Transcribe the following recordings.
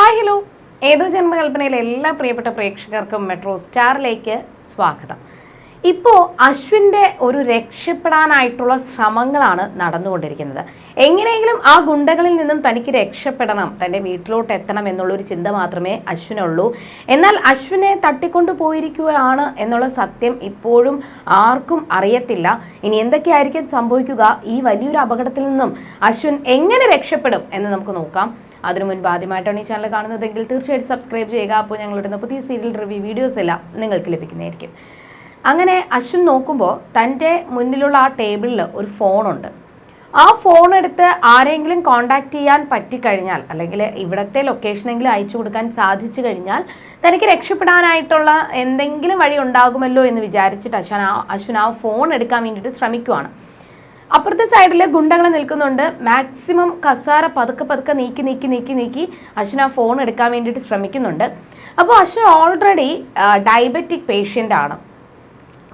Hi hello. ഏതോ ജന്മകൽപ്പനയിലെ എല്ലാ പ്രിയപ്പെട്ട പ്രേക്ഷകർക്കും മെട്രോ സ്റ്റാറിലേക്ക് സ്വാഗതം. ഇപ്പോൾ അശ്വിന്റെ ഒരു രക്ഷപ്പെടാനായിട്ടുള്ള ശ്രമങ്ങളാണ് നടന്നുകൊണ്ടിരിക്കുന്നത്. എങ്ങനെയെങ്കിലും ആ ഗുണ്ടകളിൽ നിന്നും തനിക്ക് രക്ഷപ്പെടണം തന്റെ വീട്ടിലോട്ട് എത്തണം എന്നുള്ളൊരു ചിന്ത മാത്രമേ അശ്വിനുള്ളൂ. എന്നാൽ അശ്വിനെ തട്ടിക്കൊണ്ടു പോയിരിക്കുകയാണ് എന്നുള്ള സത്യം ഇപ്പോഴും ആർക്കും അറിയത്തില്ല. ഇനി എന്തൊക്കെയായിരിക്കും സംഭവിക്കുക? ഈ വലിയൊരു അപകടത്തിൽ നിന്നും അശ്വിൻ എങ്ങനെ രക്ഷപ്പെടും എന്ന് നമുക്ക് നോക്കാം. അതിനു മുൻപ് ആദ്യമായിട്ടാണ് ഈ ചാനൽ കാണുന്നതെങ്കിൽ തീർച്ചയായിട്ടും സബ്സ്ക്രൈബ് ചെയ്യുക. അപ്പോൾ ഞങ്ങളുടെ പുതിയ സീരിയൽ റിവ്യൂ വീഡിയോസ് എല്ലാം നിങ്ങൾക്ക് ലഭിക്കുന്നതായിരിക്കും. അങ്ങനെ അശ്വിൻ നോക്കുമ്പോൾ തന്റെ മുന്നിലുള്ള ആ ടേബിളിൽ ഒരു ഫോണുണ്ട് ആ ഫോൺ എടുത്ത് ആരെങ്കിലും കോണ്ടാക്ട് ചെയ്യാൻ പറ്റിക്കഴിഞ്ഞാൽ അല്ലെങ്കിൽ ഇവിടുത്തെ ലൊക്കേഷനെങ്കിലും അയച്ചു കൊടുക്കാൻ സാധിച്ചു കഴിഞ്ഞാൽ തനിക്ക് രക്ഷപ്പെടാനായിട്ടുള്ള എന്തെങ്കിലും വഴി ഉണ്ടാകുമല്ലോ എന്ന് വിചാരിച്ചിട്ട് അശ്വൻ ആ അശ്വിൻ ആ ഫോൺ എടുക്കാൻ വേണ്ടിയിട്ട് ശ്രമിക്കുവാണ്. അപ്പുറത്തെ സൈഡിൽ ഗുണ്ടകൾ നിൽക്കുന്നുണ്ട്. മാക്സിമം കസാര പതുക്കെ പതുക്കെ നീക്കി നീക്കി നീക്കി നീക്കി അശ്വിൻ ആ ഫോൺ എടുക്കാൻ വേണ്ടിയിട്ട് ശ്രമിക്കുന്നുണ്ട്. അപ്പോൾ അശ്വിൻ ഓൾറെഡി ഡയബറ്റിക് പേഷ്യന്റ് ആണ്.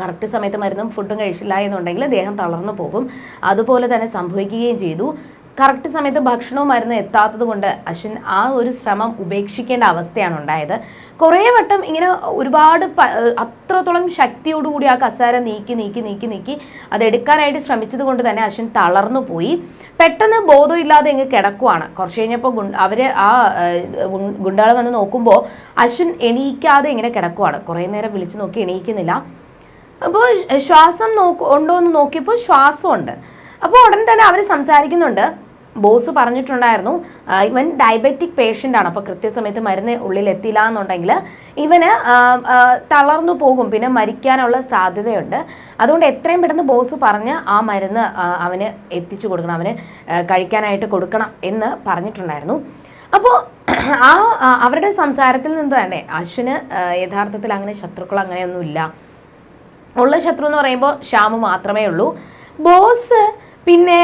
കറക്റ്റ് സമയത്ത് മരുന്നും ഫുഡും കഴിച്ചില്ല എന്നുണ്ടെങ്കിൽ ദേഹം തളർന്നു പോകും. അതുപോലെ തന്നെ സംഭവിക്കുകയും ചെയ്തു. കറക്റ്റ് സമയത്ത് ഭക്ഷണവും മരുന്നും എത്താത്തത് കൊണ്ട് അശ്വിൻ ആ ഒരു ശ്രമം ഉപേക്ഷിക്കേണ്ട അവസ്ഥയാണ് ഉണ്ടായത്. കുറേ വട്ടം ഇങ്ങനെ ഒരുപാട് അത്രത്തോളം ശക്തിയോടുകൂടി ആ കസാര നീക്കി നീക്കി നീക്കി നീക്കി അത് എടുക്കാനായിട്ട് ശ്രമിച്ചത് കൊണ്ട് തന്നെ അശ്വിൻ തളർന്നു പോയി. പെട്ടെന്ന് ബോധമില്ലാതെ ഇങ്ങ് കിടക്കുവാണ്. കുറച്ച് കഴിഞ്ഞപ്പോൾ അവർ ആ ഗുണ്ടകൾ വന്ന് നോക്കുമ്പോൾ അശ്വിൻ എണീക്കാതെ ഇങ്ങനെ കിടക്കുവാണ്. കുറേ നേരം വിളിച്ചു നോക്കി എണീക്കുന്നില്ല. അപ്പോൾ ശ്വാസം നോക്കു ഉണ്ടോ എന്ന് നോക്കിയപ്പോൾ ശ്വാസമുണ്ട്. അപ്പോൾ ഉടൻ തന്നെ അവർ സംസാരിക്കുന്നുണ്ട്. ബോസ് പറഞ്ഞിട്ടുണ്ടായിരുന്നു ഇവൻ ഡയബറ്റിക് പേഷ്യന്റ് ആണ്. അപ്പോൾ കൃത്യസമയത്ത് മരുന്ന് ഉള്ളിൽ എത്തില്ല എന്നുണ്ടെങ്കിൽ ഇവന് തളർന്നു പോകും പിന്നെ മരിക്കാനുള്ള സാധ്യതയുണ്ട്. അതുകൊണ്ട് എത്രയും പെട്ടെന്ന് ബോസ് പറഞ്ഞ് ആ മരുന്ന് അവന് എത്തിച്ചു കൊടുക്കണം അവന് കഴിക്കാനായിട്ട് കൊടുക്കണം എന്ന് പറഞ്ഞിട്ടുണ്ടായിരുന്നു. അപ്പോൾ ആ അവരുടെ സംസാരത്തിൽ നിന്ന് തന്നെ അശ്വിന് യഥാർത്ഥത്തിൽ അങ്ങനെ ശത്രുക്കൾ അങ്ങനെയൊന്നുമില്ല. ഉള്ള ശത്രു എന്ന് പറയുമ്പോൾ ശ്യാമ് മാത്രമേ ഉള്ളൂ. ബോസ് പിന്നെ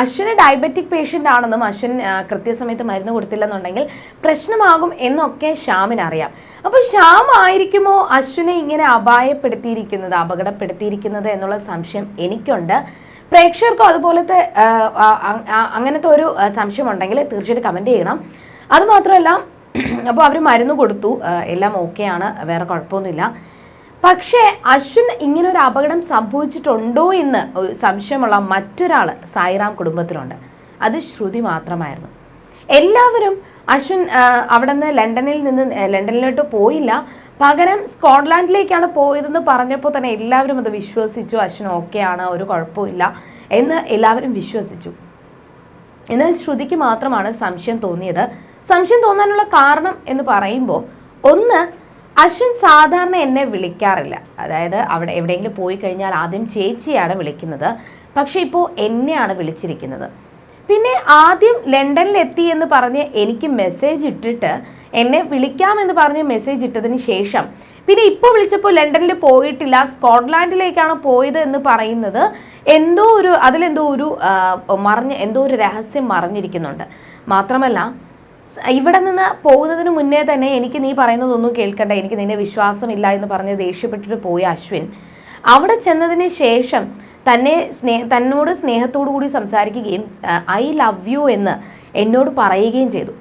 അശ്വിന് ഡയബറ്റിക് പേഷ്യന്റ് ആണെന്നും അശ്വിൻ കൃത്യസമയത്ത് മരുന്ന് കൊടുത്തില്ലെന്നുണ്ടെങ്കിൽ പ്രശ്നമാകും എന്നൊക്കെ ശ്യാമിന് അറിയാം. അപ്പോൾ ശ്യാം ആയിരിക്കുമോ അശ്വിനെ ഇങ്ങനെ അപായപ്പെടുത്തിയിരിക്കുന്നത് അപകടപ്പെടുത്തിയിരിക്കുന്നത് എന്നുള്ള സംശയം എനിക്കുണ്ട്. പ്രേക്ഷകർക്കും അതുപോലത്തെ അങ്ങനത്തെ ഒരു സംശയം ഉണ്ടെങ്കിൽ തീർച്ചയായിട്ടും കമന്റ് ചെയ്യണം. അതുമാത്രമല്ല അപ്പോൾ അവർ മരുന്ന് കൊടുത്തു എല്ലാം ഓക്കെയാണ് വേറെ കുഴപ്പമൊന്നുമില്ല. പക്ഷേ അശ്വിൻ ഇങ്ങനെ ഒരു അപകടം സംഭവിച്ചിട്ടുണ്ടോ എന്ന് സംശയമുള്ള മറ്റൊരാൾ സായിറാം കുടുംബത്തിലുണ്ട്. അത് ശ്രുതി മാത്രമായിരുന്നു. എല്ലാവരും അശ്വിൻ അവിടെ നിന്ന് ലണ്ടനിൽ നിന്ന് ലണ്ടനിലോട്ട് പോയില്ല. പകരം സ്കോട്ട്ലാൻഡിലേക്കാണ് പോയതെന്ന് പറഞ്ഞപ്പോൾ തന്നെ എല്ലാവരും അത് വിശ്വസിച്ചു. അശ്വിൻ ആണ് ഒരു കുഴപ്പമില്ല എന്ന് എല്ലാവരും വിശ്വസിച്ചു. എന്നാൽ ശ്രുതിക്ക് മാത്രമാണ് സംശയം തോന്നിയത്. സംശയം തോന്നാനുള്ള കാരണം എന്ന് പറയുമ്പോൾ ഒന്ന് അശ്വിൻ സാധാരണ എന്നെ വിളിക്കാറില്ല. അതായത് അവിടെ എവിടെയെങ്കിലും പോയി കഴിഞ്ഞാൽ ആദ്യം ചേച്ചിയാണ് വിളിക്കുന്നത്. പക്ഷെ ഇപ്പോൾ എന്നെയാണ് വിളിച്ചിരിക്കുന്നത്. പിന്നെ ആദ്യം ലണ്ടനിലെത്തി എന്ന് പറഞ്ഞ് എനിക്ക് മെസ്സേജ് ഇട്ടിട്ട് എന്നെ വിളിക്കാമെന്ന് പറഞ്ഞ് മെസ്സേജ് ഇട്ടതിന് ശേഷം പിന്നെ ഇപ്പോൾ വിളിച്ചപ്പോൾ ലണ്ടനിൽ പോയിട്ടില്ല. സ്കോട്ട്ലാൻഡിലേക്കാണ് പോയത് എന്ന് പറയുന്നത് എന്തോ ഒരു അതിലെന്തോ ഒരു മറിഞ്ഞ് എന്തോ ഒരു രഹസ്യം മറിഞ്ഞിരിക്കുന്നുണ്ട്. മാത്രമല്ല ഇവിടെ നിന്ന് പോകുന്നതിന് മുന്നേ തന്നെ എനിക്ക് നീ പറയുന്നതൊന്നും കേൾക്കണ്ട. എനിക്ക് നിന്നെ വിശ്വാസമില്ല എന്ന് പറഞ്ഞ് ദേഷ്യപ്പെട്ടിട്ട് പോയ അശ്വിൻ. അവിടെ ചെന്നതിന് ശേഷം തന്നെ സ്നേഹ തന്നോട് സ്നേഹത്തോടു കൂടി സംസാരിക്കുകയും ഐ ലവ് യു എന്ന് എന്നോട് പറയുകയും ചെയ്തു.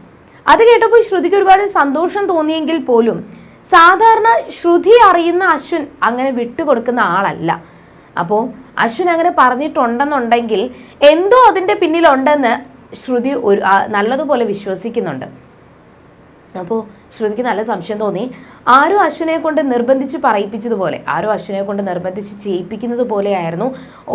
അത് കേട്ടപ്പോൾ ശ്രുതിക്ക് ഒരുപാട് സന്തോഷം തോന്നിയെങ്കിൽ പോലും സാധാരണ ശ്രുതി അറിയുന്ന അശ്വിൻ അങ്ങനെ വിട്ടുകൊടുക്കുന്ന ആളല്ല. അപ്പോൾ അശ്വിൻ അങ്ങനെ പറഞ്ഞിട്ടുണ്ടെന്നുണ്ടെങ്കിൽ എന്തോ അതിന്റെ പിന്നിലുണ്ടെന്ന് ശ്രുതി ഒരു നല്ലതുപോലെ വിശ്വസിക്കുന്നുണ്ട്. അപ്പോൾ ശ്രുതിക്ക് നല്ല സംശയം തോന്നി. ആരും അശ്വിനെ കൊണ്ട് നിർബന്ധിച്ച് പറയിപ്പിച്ചതുപോലെ ആരും അശ്വിനെ കൊണ്ട് നിർബന്ധിച്ച് ചെയ്യിപ്പിക്കുന്നത് പോലെയായിരുന്നു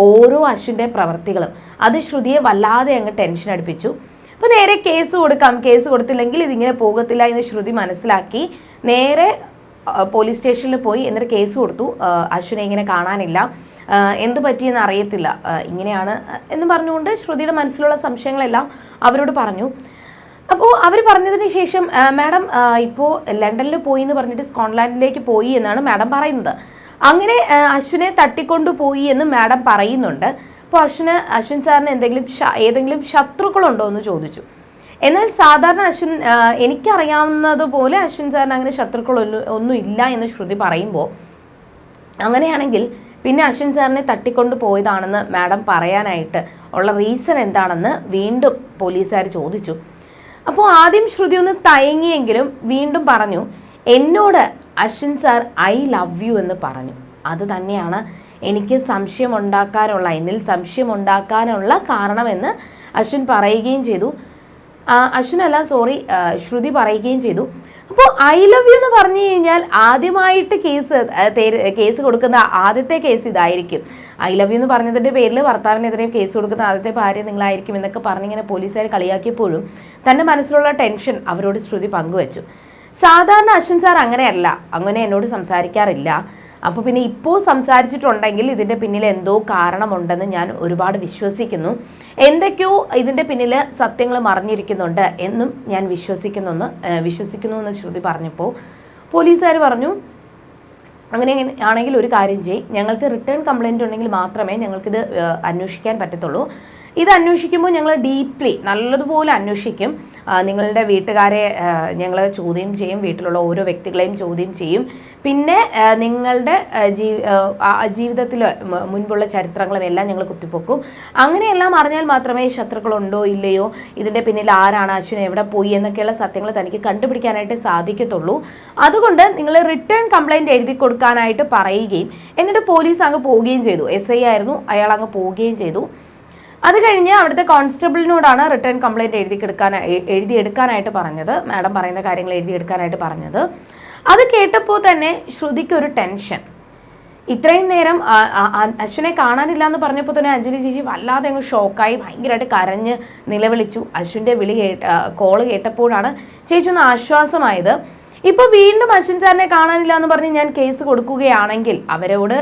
ഓരോ അശ്വിന്റെ പ്രവർത്തികളും. അത് ശ്രുതിയെ വല്ലാതെ അങ്ങ് ടെൻഷൻ അടുപ്പിച്ചു. അപ്പോൾ നേരെ കേസ് കൊടുക്കാം കേസ് കൊടുത്തില്ലെങ്കിൽ ഇതിങ്ങനെ പോകത്തില്ല എന്ന് ശ്രുതി മനസ്സിലാക്കി. നേരെ പോലീസ് സ്റ്റേഷനിൽ പോയി എന്നിട്ട് കേസ് കൊടുത്തു. അശ്വിനെ ഇങ്ങനെ കാണാനില്ല. എന്ത് പറ്റിയെന്ന് അറിയത്തില്ല. ഇങ്ങനെയാണ് എന്ന് പറഞ്ഞുകൊണ്ട് ശ്രുതിയുടെ മനസ്സിലുള്ള സംശയങ്ങളെല്ലാം അവരോട് പറഞ്ഞു. അപ്പോൾ അവർ പറഞ്ഞതിന് ശേഷം മാഡം ഇപ്പോൾ ലണ്ടനിൽ പോയി എന്ന് പറഞ്ഞിട്ട് സ്കോട്ട്ലാൻഡിലേക്ക് പോയി എന്നാണ് മാഡം പറയുന്നത്. അങ്ങനെ അശ്വിനെ തട്ടിക്കൊണ്ടു പോയി എന്ന് മാഡം പറയുന്നുണ്ട്. അപ്പോൾ അശ്വിന് അശ്വിൻ സാറിന് എന്തെങ്കിലും ഏതെങ്കിലും ശത്രുക്കളുണ്ടോ എന്ന് ചോദിച്ചു. എന്നാൽ സാധാരണ അശ്വിൻ എനിക്കറിയാവുന്നതുപോലെ അശ്വിൻ സാറിന് അങ്ങനെ ശത്രുക്കളൊന്നും ഒന്നും ഇല്ല എന്ന് ശ്രുതി പറയുമ്പോൾ അങ്ങനെയാണെങ്കിൽ പിന്നെ അശ്വിൻ സാറിനെ തട്ടിക്കൊണ്ട് പോയതാണെന്ന് മാഡം പറയാനായിട്ട് ഉള്ള റീസൺ എന്താണെന്ന് വീണ്ടും പോലീസുകാർ ചോദിച്ചു. അപ്പോൾ ആദ്യം ശ്രുതി ഒന്ന് തയങ്ങിയെങ്കിലും വീണ്ടും പറഞ്ഞു എന്നോട് Ashwin sir I love you എന്ന് പറഞ്ഞു. അത് തന്നെയാണ് എനിക്ക് സംശയം ഉണ്ടാക്കാനുള്ള എന്നിൽ സംശയം ഉണ്ടാക്കാനുള്ള കാരണമെന്ന് അശ്വിൻ പറയുകയും ചെയ്തു. അശ്വിനല്ല സോറി ശ്രുതി പറയുകയും ചെയ്തു. അപ്പോൾ ഐ ലവ് യു എന്ന് പറഞ്ഞു കഴിഞ്ഞാൽ ആദ്യമായിട്ട് കേസ് കേസ് കൊടുക്കുന്ന ആദ്യത്തെ കേസ് ഇതായിരിക്കും. ഐ ലവ് യു എന്ന് പറഞ്ഞതിന്റെ പേരിൽ ഭർത്താവിനെതിരെ കേസ് കൊടുക്കുന്ന ആദ്യത്തെ ഭാര്യ നിങ്ങളായിരിക്കും എന്നൊക്കെ പറഞ്ഞിങ്ങനെ പോലീസുകാർ കളിയാക്കിയപ്പോഴും തന്റെ മനസ്സിലുള്ള ടെൻഷൻ അവരോട് ശ്രുതി പങ്കുവച്ചു. സാധാരണ അശ്വിൻ സാർ അങ്ങനെയല്ല. അങ്ങനെ എന്നോട് സംസാരിക്കാറില്ല. അപ്പോൾ പിന്നെ ഇപ്പോൾ സംസാരിച്ചിട്ടുണ്ടെങ്കിൽ ഇതിന്റെ പിന്നിൽ എന്തോ കാരണമുണ്ടെന്ന് ഞാൻ ഒരുപാട് വിശ്വസിക്കുന്നു. എന്തൊക്കെയോ ഇതിന്റെ പിന്നിൽ സത്യങ്ങൾ മറിഞ്ഞിരിക്കുന്നുണ്ട് എന്നും ഞാൻ വിശ്വസിക്കുന്നെന്ന് വിശ്വസിക്കുന്നു എന്ന് ശ്രുതി പറഞ്ഞപ്പോൾ പോലീസുകാർ പറഞ്ഞു അങ്ങനെ ആണെങ്കിൽ ഒരു കാര്യം ചെയ്യും. ഞങ്ങൾക്ക് റിട്ടേൺ കംപ്ലയിന്റ് ഉണ്ടെങ്കിൽ മാത്രമേ ഞങ്ങൾക്കിത് അന്വേഷിക്കാൻ പറ്റത്തുള്ളൂ. ഇത് അന്വേഷിക്കുമ്പോൾ ഞങ്ങൾ ഡീപ്ലി നല്ലതുപോലെ അന്വേഷിക്കും. നിങ്ങളുടെ വീട്ടുകാരെ ഞങ്ങൾ ചോദ്യം ചെയ്യും വീട്ടിലുള്ള ഓരോ വ്യക്തികളെയും ചോദ്യം ചെയ്യും. പിന്നെ നിങ്ങളുടെ ജീ ജീവിതത്തിൽ മുൻപുള്ള ചരിത്രങ്ങളും എല്ലാം ഞങ്ങൾ കുത്തിപ്പൊക്കും. അങ്ങനെയെല്ലാം അറിഞ്ഞാൽ മാത്രമേ ശത്രുക്കളുണ്ടോ ഇല്ലയോ ഇതിന്റെ പിന്നിൽ ആരാണ് അശ്വിൻ എവിടെ പോയി എന്നൊക്കെയുള്ള സത്യങ്ങൾ തനിക്ക് കണ്ടുപിടിക്കാനായിട്ട് സാധിക്കത്തുള്ളൂ. അതുകൊണ്ട് നിങ്ങൾ റിട്ടേൺ കംപ്ലൈന്റ് എഴുതി കൊടുക്കാനായിട്ട് പറയുകയും എന്നിട്ട് പോലീസ് അങ്ങ് പോവുകയും ചെയ്തു. എസ് ഐ ആയിരുന്നു അയാൾ അങ്ങ് പോവുകയും ചെയ്തു. അത് കഴിഞ്ഞ് അവിടുത്തെ കോൺസ്റ്റബിളിനോടാണ് റിട്ടേൺ കംപ്ലയിന്റ് എഴുതി എടുക്കാനായിട്ട് പറഞ്ഞത്. മാഡം പറയുന്ന കാര്യങ്ങൾ എഴുതി എടുക്കാനായിട്ട് പറഞ്ഞത്. അത് കേട്ടപ്പോൾ തന്നെ ശ്രുതിക്കൊരു ടെൻഷൻ. ഇത്രയും നേരം അശ്വിനെ കാണാനില്ല എന്ന് പറഞ്ഞപ്പോൾ തന്നെ അഞ്ജലി ചേച്ചി വല്ലാതെ അങ്ങ് ഷോക്കായി ഭയങ്കരമായിട്ട് കരഞ്ഞ് നിലവിളിച്ചു. അശ്വിന്റെ വിളി കേട്ട കോൾ കേട്ടപ്പോഴാണ് ചേച്ചി ഒന്ന് ആശ്വാസമായത്. ഇപ്പൊ വീണ്ടും അശ്വിൻ സാറിനെ കാണാനില്ല എന്ന് പറഞ്ഞ് ഞാൻ കേസ് കൊടുക്കുകയാണെങ്കിൽ അവരോട്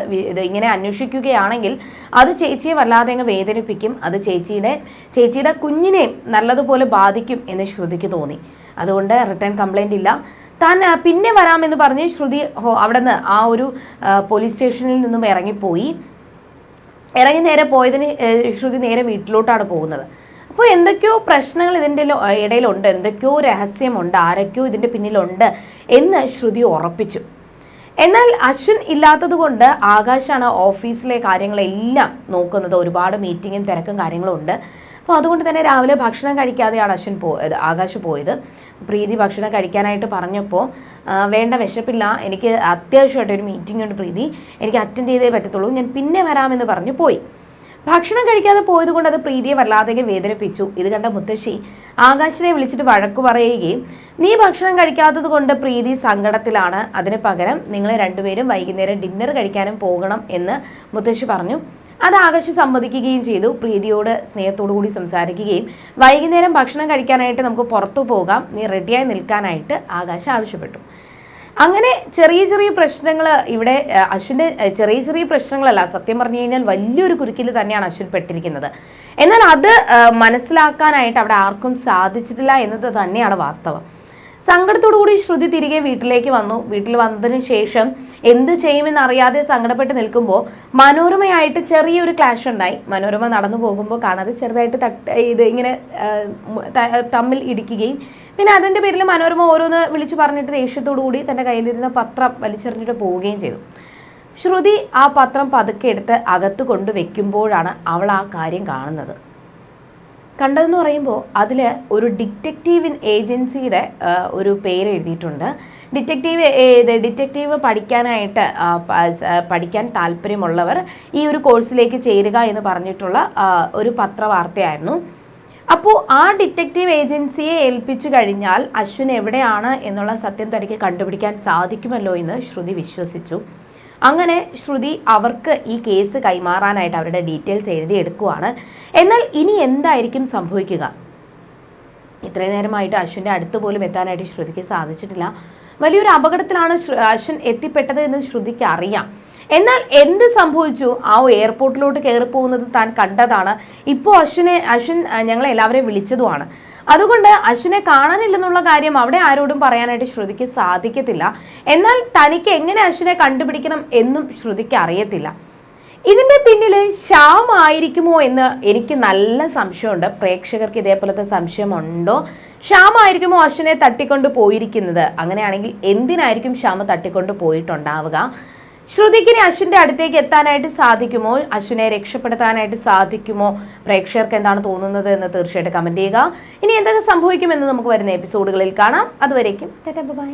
ഇങ്ങനെ അന്വേഷിക്കുകയാണെങ്കിൽ അത് ചേച്ചിയെ വല്ലാതെ അങ്ങ് വേദനിപ്പിക്കും. അത് ചേച്ചിയുടെ ചേച്ചിയുടെ കുഞ്ഞിനെയും നല്ലതുപോലെ ബാധിക്കും എന്ന് ശ്രുതിക്ക് തോന്നി. അതുകൊണ്ട് റിട്ടേൺ കംപ്ലൈന്റ് ഇല്ല. താൻ പിന്നെ വരാമെന്ന് പറഞ്ഞ് ശ്രുതി ഹോ- അവിടെ നിന്ന് ആ ഒരു പോലീസ് സ്റ്റേഷനിൽ നിന്നും ഇറങ്ങിപ്പോയി. ഇറങ്ങി നേരെ പോയതിന് ശ്രുതി നേരെ വീട്ടിലോട്ടാണ് പോകുന്നത്. അപ്പോൾ എന്തൊക്കെയോ പ്രശ്നങ്ങൾ ഇതിന്റെ ഇടയിലുണ്ട്. എന്തൊക്കെയോ രഹസ്യമുണ്ട്. ആരൊക്കെയോ ഇതിന്റെ പിന്നിലുണ്ട് എന്ന് ശ്രുതി ഉറപ്പിച്ചു. എന്നാൽ അശ്വിൻ ഇല്ലാത്തത് കൊണ്ട് ആകാശാണ് ഓഫീസിലെ കാര്യങ്ങളെല്ലാം നോക്കുന്നത്. ഒരുപാട് മീറ്റിങ്ങും തിരക്കും കാര്യങ്ങളും ഉണ്ട്. അപ്പോൾ അതുകൊണ്ട് തന്നെ രാവിലെ ഭക്ഷണം കഴിക്കാതെയാണ് അശ്വിൻ പോയത് ആകാശ് പോയത്. പ്രീതി ഭക്ഷണം കഴിക്കാനായിട്ട് പറഞ്ഞപ്പോൾ "ആ, വേണ്ട വിശപ്പില്ല. എനിക്ക് അത്യാവശ്യമായിട്ട് ഒരു മീറ്റിംഗ് ഉണ്ട് പ്രീതി. എനിക്ക് അറ്റൻഡ് ചെയ്തേ പറ്റത്തുള്ളൂ. ഞാൻ പിന്നെ വരാമെന്ന് പറഞ്ഞ് പോയി. ഭക്ഷണം കഴിക്കാതെ പോയത് കൊണ്ട് അത് പ്രീതിയെ വല്ലാതെ വേദനിപ്പിച്ചു. ഇത് കണ്ട മുത്തശ്ശി ആകാശിനെ വിളിച്ചിട്ട് വഴക്കു പറയുകയും നീ ഭക്ഷണം കഴിക്കാത്തത് കൊണ്ട് പ്രീതി സങ്കടത്തിലാണ്. അതിന് പകരം നിങ്ങൾ രണ്ടുപേരും വൈകുന്നേരം ഡിന്നർ കഴിക്കാനും പോകണം എന്ന് മുത്തശ്ശി പറഞ്ഞു. അത് ആകാശ് സമ്മതിക്കുകയും ചെയ്തു. പ്രീതിയോട് സ്നേഹത്തോടു കൂടി സംസാരിക്കുകയും വൈകുന്നേരം ഭക്ഷണം കഴിക്കാനായിട്ട് നമുക്ക് പുറത്തു പോകാം. നീ റെഡിയായി നിൽക്കാനായിട്ട് ആകാശ് ആവശ്യപ്പെട്ടു. അങ്ങനെ ചെറിയ ചെറിയ പ്രശ്നങ്ങൾ ഇവിടെ അശ്വിന്റെ ചെറിയ ചെറിയ പ്രശ്നങ്ങളല്ല സത്യം പറഞ്ഞു കഴിഞ്ഞാൽ വലിയൊരു കുരുക്കിൽ തന്നെയാണ് അശ്വിൻ പെട്ടിരിക്കുന്നത്. എന്നാൽ അത് മനസ്സിലാക്കാനായിട്ട് അവിടെ ആർക്കും സാധിച്ചിട്ടില്ല എന്നത് തന്നെയാണ് വാസ്തവം. സങ്കടത്തോടു കൂടി ശ്രുതി തിരികെ വീട്ടിലേക്ക് വന്നു. വീട്ടിൽ വന്നതിന് ശേഷം എന്ത് ചെയ്യുമെന്ന് അറിയാതെ സങ്കടപ്പെട്ട് നിൽക്കുമ്പോൾ മനോരമയായിട്ട് ചെറിയൊരു ക്ലാഷ് ഉണ്ടായി. മനോരമ നടന്നു പോകുമ്പോൾ കാണാതെ ചെറുതായിട്ട് തട്ട് ഇത് ഇങ്ങനെ തമ്മിൽ ഇടിക്കുകയും പിന്നെ അതിന്റെ പേരിൽ മനോരമ ഓരോന്ന് വിളിച്ചു പറഞ്ഞിട്ട് ദേഷ്യത്തോടു കൂടി തന്റെ കയ്യിലിരുന്ന പത്രം വലിച്ചെറിഞ്ഞിട്ട് പോവുകയും ചെയ്തു. ശ്രുതി ആ പത്രം പതുക്കെ എടുത്ത് അകത്ത് കൊണ്ടുവയ്ക്കുമ്പോഴാണ് അവൾ ആ കാര്യം കാണുന്നത്. കണ്ടതെന്ന് പറയുമ്പോൾ അതിൽ ഒരു ഡിറ്റക്റ്റീവ് ഏജൻസിയുടെ ഒരു പേര് എഴുതിയിട്ടുണ്ട്. ഡിറ്റക്റ്റീവ് ഏത് ഡിറ്റക്റ്റീവ് പഠിക്കാനായിട്ട് പഠിക്കാൻ താല്പര്യമുള്ളവർ ഈ ഒരു കോഴ്സിലേക്ക് ചേരുക എന്ന് പറഞ്ഞിട്ടുള്ള ഒരു പത്രവാർത്തയായിരുന്നു. അപ്പോൾ ആ ഡിറ്റക്റ്റീവ് ഏജൻസിയെ ഏൽപ്പിച്ചു കഴിഞ്ഞാൽ അശ്വിൻ എവിടെയാണ് എന്നുള്ള സത്യം തനിക്ക് കണ്ടുപിടിക്കാൻ സാധിക്കുമല്ലോ എന്ന് ശ്രുതി വിശ്വസിച്ചു. അങ്ങനെ ശ്രുതി അവർക്ക് ഈ കേസ് കൈമാറാനായിട്ട് അവരുടെ ഡീറ്റെയിൽസ് എഴുതിയെടുക്കുവാണ് എന്നാൽ ഇനി എന്തായിരിക്കും സംഭവിക്കുക? ഇത്രയും നേരമായിട്ട് അശ്വിന്റെ അടുത്ത് പോലും എത്താനായിട്ട് ശ്രുതിക്ക് സാധിച്ചിട്ടില്ല. വലിയൊരു അപകടത്തിലാണ് അശ്വിൻ എത്തിപ്പെട്ടത് എന്ന് ശ്രുതിക്ക് അറിയാം. എന്നാൽ എന്ത് സംഭവിച്ചു? ആ എയർപോർട്ടിലോട്ട് കയറി പോകുന്നത് താൻ കണ്ടതാണ്. ഇപ്പോൾ അശ്വിനെ അശ്വിൻ ഞങ്ങളെ എല്ലാവരെയും വിളിച്ചതുമാണ്. അതുകൊണ്ട് അശ്വിനെ കാണാനില്ലെന്നുള്ള കാര്യം അവിടെ ആരോടും പറയാനായിട്ട് ശ്രുതിക്ക് സാധിക്കത്തില്ല. എന്നാൽ തനിക്ക് എങ്ങനെ അശ്വിനെ കണ്ടുപിടിക്കണം എന്നും ശ്രുതിക്ക് അറിയത്തില്ല. ഇതിന്റെ പിന്നിൽ ശ്യാം ആയിരിക്കുമോ എന്ന് എനിക്ക് നല്ല സംശയമുണ്ട്. പ്രേക്ഷകർക്ക് ഇതേപോലത്തെ സംശയമുണ്ടോ? ശ്യാം ആയിരിക്കുമോ അശ്വിനെ തട്ടിക്കൊണ്ട് പോയിരിക്കുന്നത്? അങ്ങനെയാണെങ്കിൽ എന്തിനായിരിക്കും ശ്യാമ തട്ടിക്കൊണ്ട് പോയിട്ടുണ്ടാവുക? ശ്രുതിക്കിനി അശ്വിന്റെ അടുത്തേക്ക് എത്താനായിട്ട് സാധിക്കുമോ? അശ്വിനെ രക്ഷപ്പെടുത്താനായിട്ട് സാധിക്കുമോ? പ്രേക്ഷകർക്ക് എന്താണ് തോന്നുന്നത് എന്ന് തീർച്ചയായിട്ടും കമന്റ് ചെയ്യുക. ഇനി എന്തൊക്കെ സംഭവിക്കുമെന്ന് നമുക്ക് വരുന്ന എപ്പിസോഡുകളിൽ കാണാം. അതുവരേക്കും ബൈ.